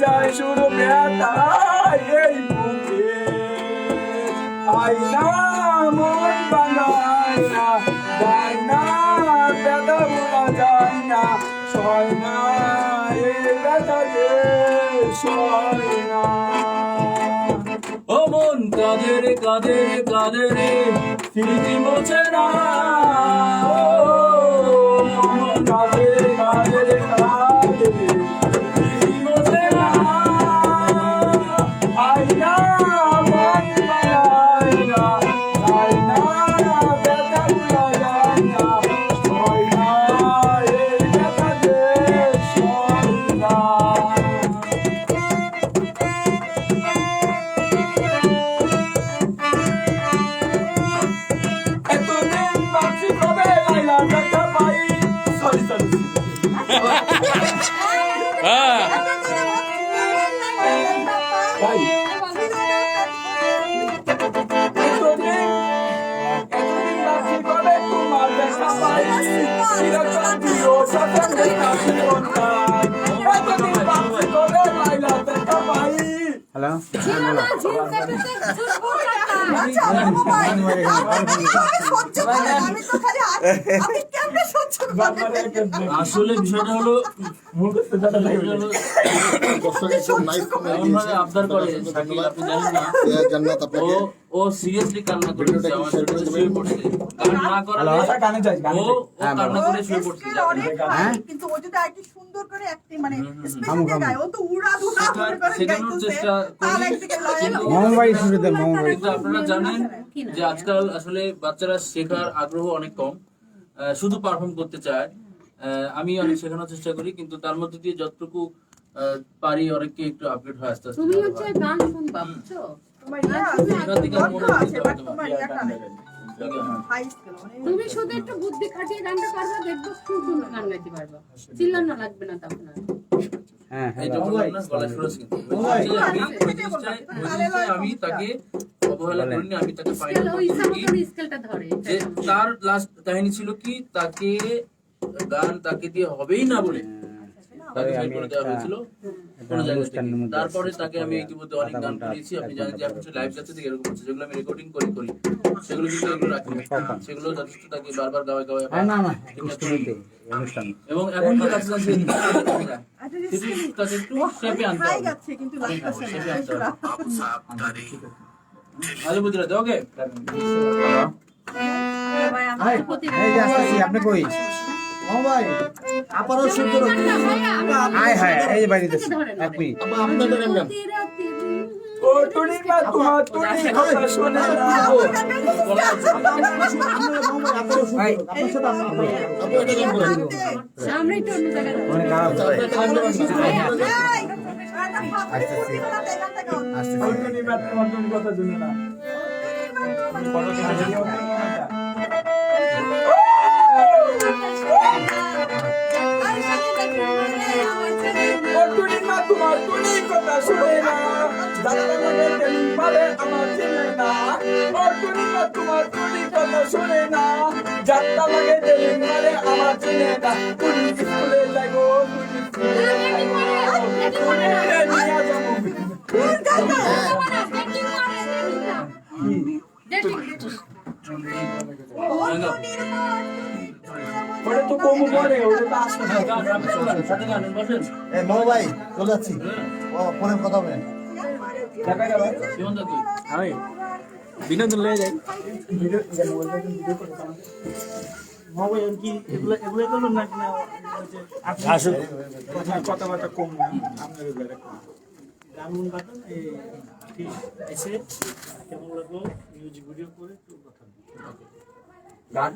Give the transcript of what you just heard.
যায় শুরু ব্যথা এই বুকে আয়না মন বানায় না যায় না ব্যথা বলা যায় সয় না এই ব্যথা যে সয় না কাদের কাদের কাদের স্মৃতি মোছে না। ভাই এতদিন এতদিন ভাবছি কবে আসলে বিষয়টা হলো আবদার করে শাকিল আপনি জানেন না। ও ও সিরিয়াসলি কান্না করেছে আমার সাথে শুয়ে পড়ছে। গান না করালে ও কান্না করে শুয়ে পড়ছে কিন্তু ও যদি আরেকটু সুন্দর করে acting মানে। গায়, ও তো সেটা- করে চেষ্টা শুরুতে আপনারা জানেন যে আজকাল আসলে বাচ্চারা শেখার আগ্রহ অনেক কম। শুধু পারফর্ম করতে চায় আহ, আমি অনেক শেখানোর চেষ্টা করি কিন্তু তার মধ্যে দিয়ে যতটুকু আহ, পারি অনেককে একটু আপডেট হয় আস্তে আস্তে তুমি হচ্ছে গান শুনবা বুঝছ তোমার ইয়ে মনে হয় মানে তুমি শুধু একটু বুদ্ধি খাটিয়ে গানটা পারবা দেখব খুব সুন্দর গান গাইতে পারবা। চিল্লানো লাগবে না তখন আর। হ্যাঁ এই যে হ্যালো বললাম না, গলায় সুরজ কিন্তু। ওই যে আমি ওই জিনিসটায়- ওই জিনিসটায় আমি তাকে অবহেলা করিনি আমি তাকে যে তার লাস্ট কাহিনী ছিল কি তাকে গান তাকে দিয়ে হবেই না বলে। তাকে আমি করে দেওয়া হয়েছিল। কোনো জায়গা থেকে। মধ্যে তারপরে তাকে আমি ইতিমধ্যে অনেক গান করিয়েছি। আপনি জানেন যে আপনি লাইভ যাচ্ছে থেকে এরকম হচ্ছে। যেগুলো আমি রেকর্ডিং করি করি। সেগুলো কিন্তু এগুলো রাখি সেগুলো যথেষ্ট তাকে বারবার গাওয়া গাওয়া হ্যাঁ এবং এখন যে কাছে ও। আলু বুঝলে ওকে যে আসতেছি আপনি কই ভাই আপারও শুনতে হাই হাই এই বাইরে দিতেছি এক মিনিট আপনাদের গান গান প্রতি রাতে ও টুনি মা তোমার টুনি কথা শোনে না তোমার কথা শোনে না লাগে টেলিং পারে আমার তোমার টুনি কথা শোনে না। যাত্রা লাগে টেলিং পারে আমার চেনে না। টুনি স্কুলে যাই গো টুনি স্কুলে যাই গো। টুনি রে নিয়া যাব। ওটা তো কমু পরে ওটা তো আসবে না সাথে গান বসেন এ মামা ভাই চলে যাচ্ছি। ও ফোনে কথা বলেন আমি বিনোদন লয়ে যাই ভিডিও ভিডিও কি এগুলো এগুলো করল না কিনা আসলে কথা কথাবার্তা কম না আপনার গুন বাটন ঠিক এসে কেমন লাগল মিউজিক ভিডিও করে একটু কথা গান?